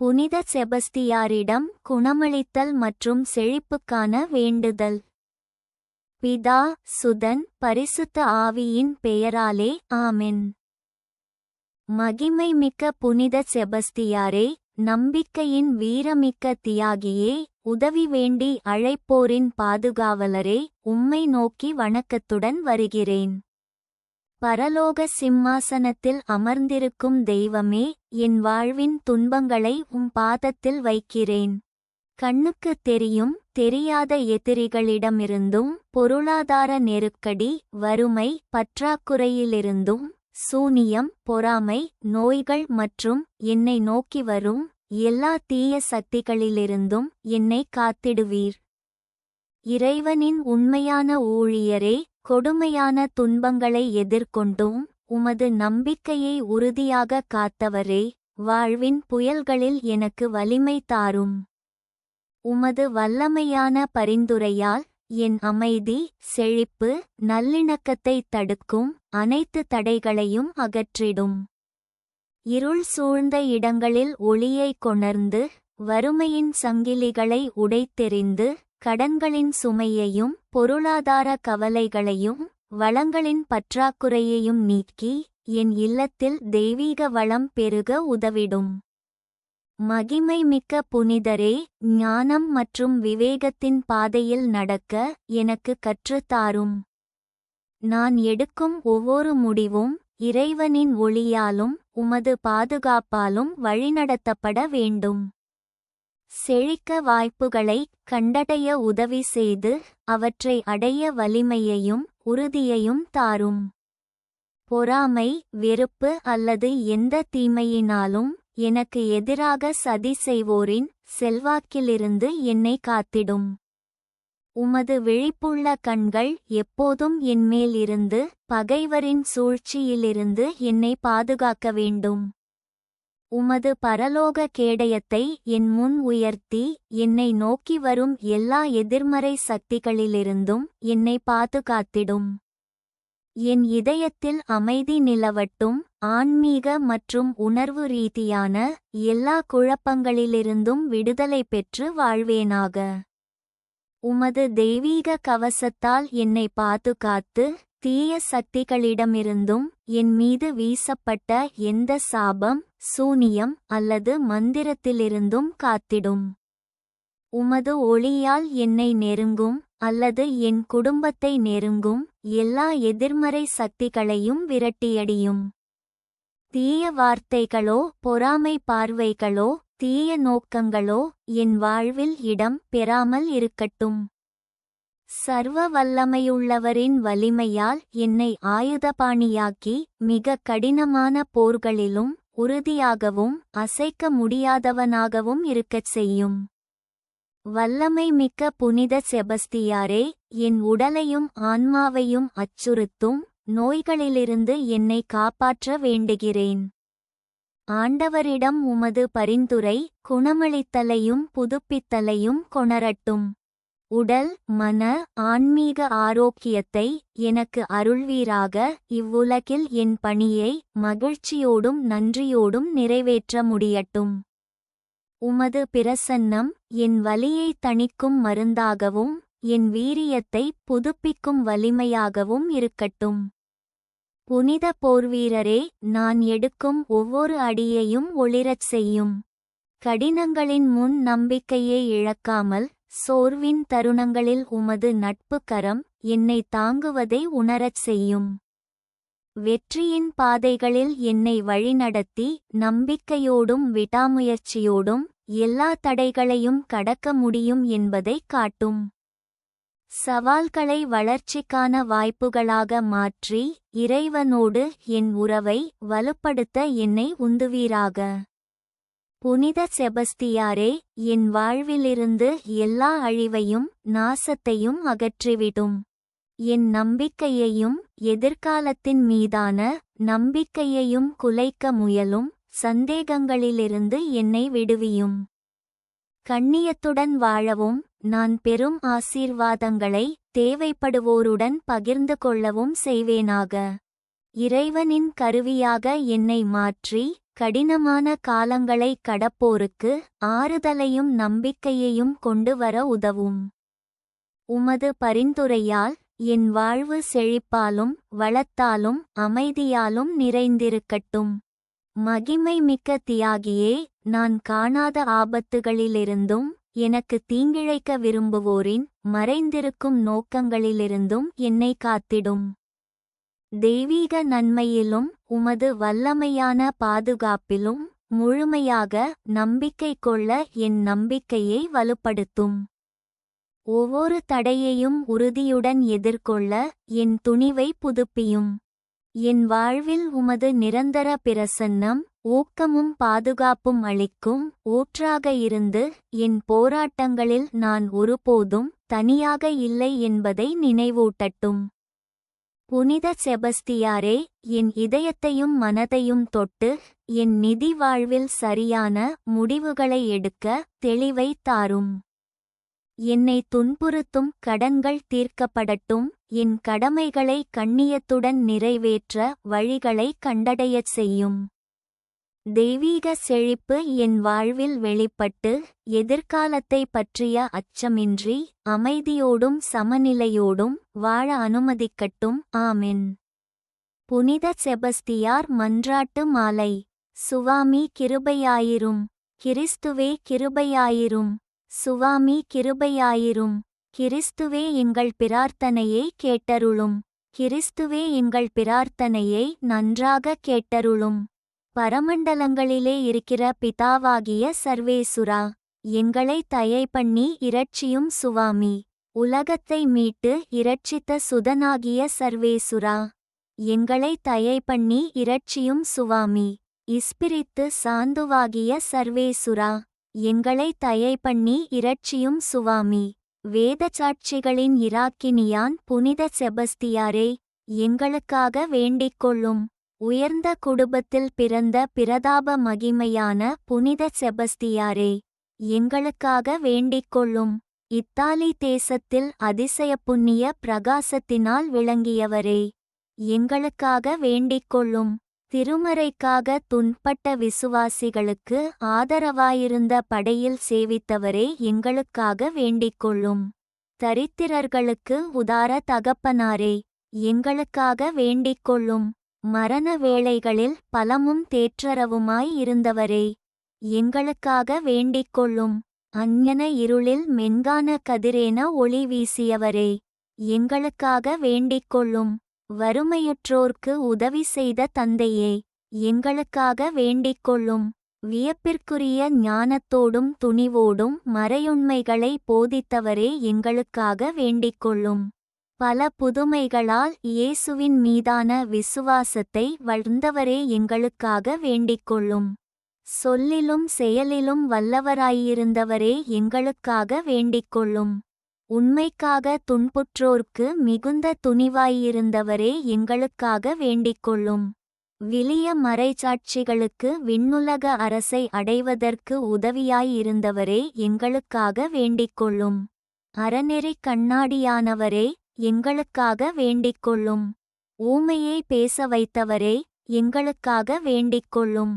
புனித செபஸ்தியாரிடம் குணமளித்தல் மற்றும் செழிப்புக்கான வேண்டுதல். பிதா சுதன் பரிசுத்த ஆவியின் பெயராலே ஆமென். மகிமைமிக்க புனித செபஸ்தியாரே நம்பிக்கையின் வீரமிக்க தியாகியே உதவி வேண்டி அழைப்போரின் பாதுகாவலரே உம்மை நோக்கி வணக்கத்துடன் வருகிறேன். பரலோக சிம்மாசனத்தில் அமர்ந்திருக்கும் தெய்வமே என் வாழ்வின் துன்பங்களை உம் பாதத்தில் வைக்கிறேன். கண்ணுக்கு தெரியும் தெரியாத எதிரிகளிடமிருந்தும் பொருளாதார நெருக்கடி வறுமை பற்றாக்குறையிலிருந்தும் சூனியம் பொறாமை நோய்கள் மற்றும் என்னை நோக்கி வரும் எல்லா தீய சக்திகளிலிருந்தும் என்னை காத்திடுவீர். இறைவனின் உண்மையான ஊழியரே கொடுமையான துன்பங்களை எதிர்கொண்டும் உமது நம்பிக்கையை உறுதியாக காத்தவரே வாழ்வின் புயல்களில் எனக்கு வலிமை தாரும். உமது வல்லமையான பரிந்துரையால் என் அமைதி செழிப்பு நல்லிணக்கத்தை தடுக்கும் அனைத்து தடைகளையும் அகற்றிடும். இருள் சூழ்ந்த இடங்களில் ஒளியை கொணர்ந்து வறுமையின் சங்கிலிகளை உடைத்தெறிந்து கடன்களின் சுமையையும் பொருளாதார கவலைகளையும் வளங்களின் பற்றாக்குறையையும் நீக்கி என் இல்லத்தில் தெய்வீக வளம் பெருக உதவிடும். மகிமை மிக்க புனிதரே ஞானம் மற்றும் விவேகத்தின் பாதையில் நடக்க எனக்கு கற்றுத்தாரும் நான் எடுக்கும் ஒவ்வொரு முடிவும் இறைவனின் ஒளியாலும் உமது பாதுகாப்பாலும் வழிநடத்தப்பட வேண்டும். செழிக்க வாய்ப்புகளை கண்டடைய உதவி செய்து அவற்றை அடைய வலிமையையும் உறுதியையும் தாரும். பொறாமை வெறுப்பு அல்லது எந்த தீமையினாலும் எனக்கு எதிராக சதி செய்வோரின் செல்வாக்கிலிருந்து என்னை காத்திடும். உமது விழிப்புள்ள கண்கள் எப்போதும் என்மேல் இருந்து பகைவரின் சூழ்ச்சியிலிருந்து என்னை பாதுகாக்க வேண்டும். உமது பரலோக கேடயத்தை என் முன் உயர்த்தி என்னை நோக்கி வரும் எல்லா எதிர்மறை சக்திகளிலிருந்தும் என்னை பாதுகாத்திடும். என் இதயத்தில் அமைதி நிலவட்டும் ஆன்மீக மற்றும் உணர்வு ரீதியான எல்லா குழப்பங்களிலிருந்தும் விடுதலை பெற்று வாழ்வேனாக. உமது தெய்வீக கவசத்தால் என்னை பாதுகாத்து தீய சக்திகளிடமிருந்தும் என் மீது வீசப்பட்ட எந்த சாபம் சூனியம் அல்லது மந்திரத்திலிருந்தும் காத்திடும். உமது ஒளியால் என்னை நெருங்கும் அல்லது என் குடும்பத்தை நெருங்கும் எல்லா எதிர்மறை சக்திகளையும் விரட்டியடியும். தீய வார்த்தைகளோ பொறாமை பார்வைகளோ தீய நோக்கங்களோ என் வாழ்வில் இடம் பெறாமல் இருக்கட்டும். சர்வ வல்லமையுள்ளவரின் வலிமையால் என்னை ஆயுதபாணியாக்கி மிக கடினமான போர்களிலும் உறுதியாகவும் அசைக்க முடியாதவனாகவும் இருக்கச் செய்யும். வல்லமை மிக்க புனித செபஸ்தியாரே என் உடலையும் ஆன்மாவையும் அச்சுறுத்தும் நோய்களிலிருந்து என்னை காப்பாற்ற வேண்டுகிறேன். ஆண்டவரிடம் உமது பரிந்துரை குணமளித்தலையும் புதுப்பித்தலையும் கொணரட்டும். உடல் மன ஆன்மீக ஆரோக்கியத்தை எனக்கு அருள்வீராக இவ்வுலகில் என் பணியை மகிழ்ச்சியோடும் நன்றியோடும் நிறைவேற்ற முடியட்டும். உமது பிரசன்னம் என் வலியை தணிக்கும் மருந்தாகவும் என் வீரியத்தை புதுப்பிக்கும் வலிமையாகவும் இருக்கட்டும். புனித போர்வீரரே நான் எடுக்கும் ஒவ்வொரு அடியையும் ஒளிரச் செய்யும். கடினங்களின் முன் நம்பிக்கையை இழக்காமல் சோர்வின் தருணங்களில் உமது நட்பு கரம் என்னை தாங்குவதை உணரச் செய்யும். வெற்றியின் பாதைகளில் என்னை வழிநடத்தி நம்பிக்கையோடும் விடாமுயற்சியோடும் எல்லா தடைகளையும் கடக்க முடியும் என்பதை காட்டும். சவால்களை வளர்ச்சிக்கான வாய்ப்புகளாக மாற்றி இறைவனோடு என் உறவை வலுப்படுத்த என்னை உந்துவீராக. புனித செபஸ்தியாரே என் வாழ்விலிருந்து எல்லா அழிவையும் நாசத்தையும் அகற்றிவிடும். என் நம்பிக்கையையும் எதிர்காலத்தின் மீதான நம்பிக்கையையும் குலைக்க முயலும் சந்தேகங்களிலிருந்து என்னை விடுவியும். கண்ணியத்துடன் வாழவும் நான் பெரும் ஆசீர்வாதங்களை தேவைப்படுவோருடன் பகிர்ந்து கொள்ளவும் செய்வேனாக. இறைவனின் கருவியாக என்னை மாற்றி கடினமான காலங்களை கடப்போருக்கு ஆறுதலையும் நம்பிக்கையையும் கொண்டு வர உதவும். உமது பரிந்துரையால் என் வாழ்வு செழிப்பாலும் வளத்தாலும் அமைதியாலும் நிறைந்திருக்கட்டும். மகிமை மிக்க தியாகியே நான் காணாத ஆபத்துகளிலிருந்தும் எனக்கு தீங்கிழைக்க விரும்புவோரின் மறைந்திருக்கும் நோக்கங்களிலிருந்தும் என்னை காத்திடும். தெய்வீக நன்மையிலும் உமது வல்லமையான பாதுகாப்பிலும் முழுமையாக நம்பிக்கை கொள்ள என் நம்பிக்கையை வலுப்படுத்தும். ஒவ்வொரு தடையையும் உறுதியுடன் எதிர்கொள்ள என் துணிவை புதுப்பியும். என் வாழ்வில் உமது நிரந்தர பிரசன்னம் ஊக்கமும் பாதுகாப்பும் அளிக்கும் ஊற்றாக இருந்து என் போராட்டங்களில் நான் ஒருபோதும் தனியாக இல்லை என்பதை நினைவூட்டட்டும். புனித செபஸ்தியாரே என் இதயத்தையும் மனதையும் தொட்டு என் நிதி வாழ்வில் சரியான முடிவுகளை எடுக்க தெளிவை தாரும். என்னை துன்புறுத்தும் கடன்கள் தீர்க்கப்படட்டும் என் கடமைகளை கண்ணியத்துடன் நிறைவேற்ற வழிகளை கண்டடையச் செய்யும். தெய்வீக செழிப்பு என் வாழ்வில் வெளிப்பட்டு எதிர்காலத்தை பற்றிய அச்சமின்றி அமைதியோடும் சமநிலையோடும் வாழ அனுமதிக்கட்டும். ஆமென். புனித செபஸ்தியார் மன்றாட்டு மாலை. சுவாமி கிருபையாயிரும். கிறிஸ்துவே கிருபையாயிரும். சுவாமி கிருபையாயிரும். கிறிஸ்துவே எங்கள் பிரார்த்தனையை கேட்டருளும். கிறிஸ்துவே எங்கள் பிரார்த்தனையை நன்றாக கேட்டருளும். பரமண்டலங்களிலே இருக்கிற பிதாவாகிய சர்வேசுரா எங்களை தயை பண்ணி இரட்சியும் சுவாமி. உலகத்தை மீட்டு இரட்சித்த சுதனாகிய சர்வேசுரா எங்களை தயை பண்ணி இரட்சியும் சுவாமி. இஸ்பிரித்து சாந்துவாகிய சர்வேசுரா எங்களை தயை பண்ணி இரட்சியும் சுவாமி. வேதச்சாட்சிகளின் இராக்கினியான் புனித செபஸ்தியாரே எங்களுக்காக வேண்டிக் கொள்ளும். உயர்ந்த குடும்பத்தில் பிறந்த பிரதாப மகிமையான புனித செபஸ்தியாரே எங்களுக்காக வேண்டிக் கொள்ளும். இத்தாலி தேசத்தில் அதிசய புண்ணிய பிரகாசத்தினால் விளங்கியவரே எங்களுக்காக வேண்டிக் கொள்ளும். திருமறைக்காக துன்பட்ட விசுவாசிகளுக்கு ஆதரவாயிருந்த படையில் சேவித்தவரே எங்களுக்காக வேண்டிக் கொள்ளும். தரித்திரர்களுக்கு உதார தகப்பனாரே எங்களுக்காக வேண்டிக் கொள்ளும். மரண வேளைகளில் பலமும் தேற்றரவுமாய் இருந்தவரே எங்களுக்காக வேண்டிக் கொள்ளும் அஞ்ஞன இருளில் மென்கான கதிரேன ஒளி வீசியவரே எங்களுக்காக வேண்டிக் கொள்ளும் வறுமையுற்றோர்க்கு உதவி செய்த தந்தையே எங்களுக்காக வேண்டிக் கொள்ளும் வியப்பிற்குரிய ஞானத்தோடும் துணிவோடும் மறையுண்மைகளை போதித்தவரே எங்களுக்காக வேண்டிக் கொள்ளும். பல புதுமைகளால் இயேசுவின் மீதான விசுவாசத்தை வளர்ந்தவரே எங்களுக்காக வேண்டிக்கொள்ளும். சொல்லிலும் செயலிலும் வல்லவராயிருந்தவரே எங்களுக்காக வேண்டிக்கொள்ளும். உண்மைக்காக துன்புற்றோர்க்கு மிகுந்த துணிவாயிருந்தவரே எங்களுக்காக வேண்டிக்கொள்ளும். விளிய மறைச்சாட்சிகளுக்கு விண்ணுலக அரசை அடைவதற்கு உதவியாயிருந்தவரே எங்களுக்காக வேண்டிக்கொள்ளும். அறநெறிக் அறநெறி கண்ணாடியானவரே எங்களுக்காக வேண்டிக் கொள்ளும் ஊமையை பேச வைத்தவரே எங்களுக்காக வேண்டிக் கொள்ளும்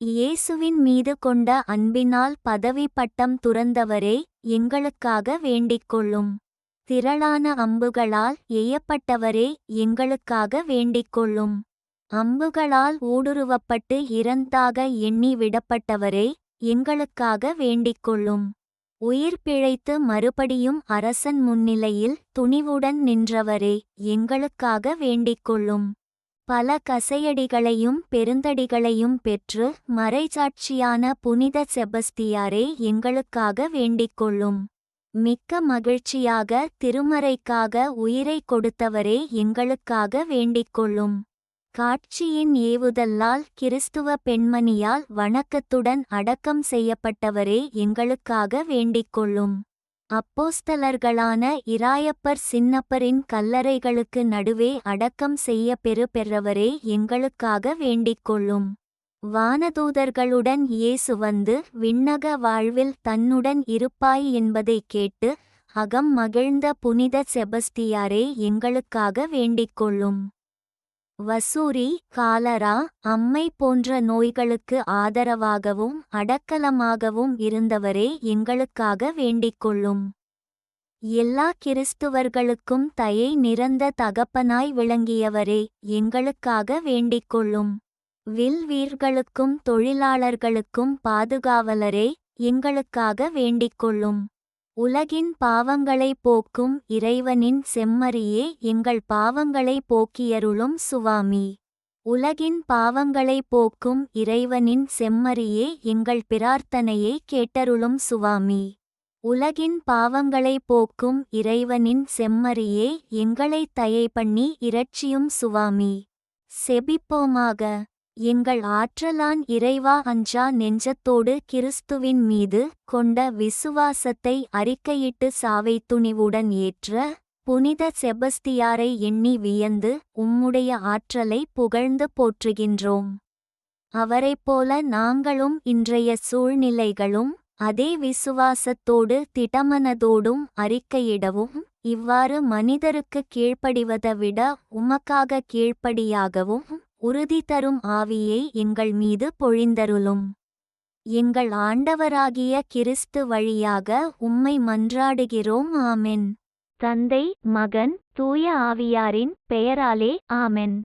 இயேசுவின் மீது கொண்ட அன்பினால் பதவி பட்டம் துறந்தவரே எங்களுக்காக வேண்டிக் கொள்ளும் திரளான அம்புகளால் எய்யப்பட்டவரே எங்களுக்காக வேண்டிக் கொள்ளும் அம்புகளால் ஊடுருவப்பட்டு இறந்தாக எண்ணி விடப்பட்டவரே எங்களுக்காக வேண்டிக் கொள்ளும் உயிர் பிழைத்து மறுபடியும் அரசன் முன்னிலையில் துணிவுடன் நின்றவரே எங்களுக்காக வேண்டிக்கொள்ளும். பல கசையடிகளையும் பெருந்தடிகளையும் பெற்று மறைசாட்சியான புனித செபஸ்தியாரே எங்களுக்காக வேண்டிக்கொள்ளும். மிக்க மகிழ்ச்சியாக திருமறைக்காக உயிரை கொடுத்தவரே எங்களுக்காக வேண்டிக்கொள்ளும். காட்சியின் ஏவுதல்லால் கிறிஸ்துவ பெண்மணியால் வணக்கத்துடன் அடக்கம் செய்யப்பட்டவரே எங்களுக்காக வேண்டிக்கொள்ளும். அப்போஸ்தலர்களான இராயப்பர் சின்னப்பரின் கல்லறைகளுக்கு நடுவே அடக்கம் செய்ய பெறு பெறவரே எங்களுக்காக வேண்டிக்கொள்ளும். வானதூதர்களுடன் இயேசு வந்து விண்ணக வாழ்வில் தன்னுடன் இருப்பாய் என்பதைக் கேட்டு அகம் மகிழ்ந்த புனித செபஸ்தியாரே எங்களுக்காக வேண்டிக்கொள்ளும். வசூரி காலரா அம்மை போன்ற நோய்களுக்கு ஆதரவாகவும் அடக்கலமாகவும் இருந்தவரே எங்களுக்காக வேண்டிக்கொள்ளும். எல்லா கிறிஸ்துவர்களுக்கும் தயை நிறந்த தகப்பனாய் விளங்கியவரே எங்களுக்காக வேண்டிக்கொள்ளும். வில்வீர்களுக்கும் தொழிலாளர்களுக்கும் பாதுகாவலரே எங்களுக்காக வேண்டிக்கொள்ளும். உலகின் பாவங்களை போக்கும் இறைவனின் செம்மறியே எங்கள் பாவங்களை போக்கியருளும் சுவாமி. உலகின் பாவங்களை போக்கும் இறைவனின் செம்மறியே எங்கள் பிரார்த்தனையை கேட்டருளும் சுவாமி. உலகின் பாவங்களை போக்கும் இறைவனின் செம்மறியே எங்களை தயை பண்ணி இரட்சியும் சுவாமி. செபிப்போமாக. எங்கள் ஆற்றலான் இறைவா அஞ்சா நெஞ்சத்தோடு கிறிஸ்துவின் மீது கொண்ட விசுவாசத்தை அறிக்கையிட்டு சாவை துணிவுடன் ஏற்ற புனித செபஸ்தியாரை எண்ணி வியந்து உம்முடைய ஆற்றலை புகழ்ந்து போற்றுகின்றோம். அவரைப்போல நாங்களும் இன்றைய சூழ்நிலைகளும் அதே விசுவாசத்தோடு திடமனதோடும் அறிக்கையிடவும் இவ்வாறு மனிதருக்கு கீழ்ப்படிவதை விட உமக்காக கீழ்ப்படியாகவும் உறுதி தரும் ஆவியை எங்கள் மீது பொழிந்தருளும். எங்கள் ஆண்டவராகிய கிறிஸ்து வழியாக உம்மை மன்றாடுகிறோம். ஆமென். தந்தை மகன் தூய ஆவியாரின் பெயராலே ஆமென்.